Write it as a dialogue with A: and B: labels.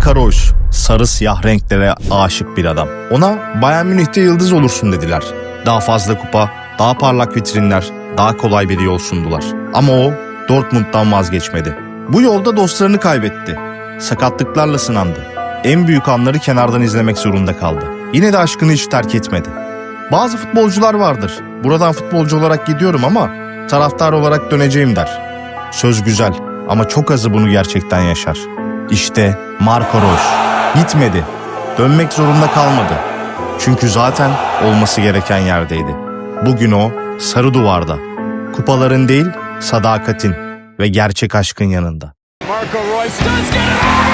A: Marco Reus, sarı siyah renklere aşık bir adam. Ona Bayern Münih'te yıldız olursun dediler. Daha fazla kupa, daha parlak vitrinler, daha kolay bir yol sundular. Ama o Dortmund'dan vazgeçmedi. Bu yolda dostlarını kaybetti. Sakatlıklarla sınandı. En büyük anları kenardan izlemek zorunda kaldı. Yine de aşkını hiç terk etmedi. Bazı futbolcular vardır. Buradan futbolcu olarak gidiyorum ama taraftar olarak döneceğim der. Söz güzel ama çok azı bunu gerçekten yaşar. İşte Marco Reus. Gitmedi. Dönmek zorunda kalmadı. Çünkü zaten olması gereken yerdeydi. Bugün o sarı duvarda. Kupaların değil, sadakatin ve gerçek aşkın yanında.
B: Marco Royce does get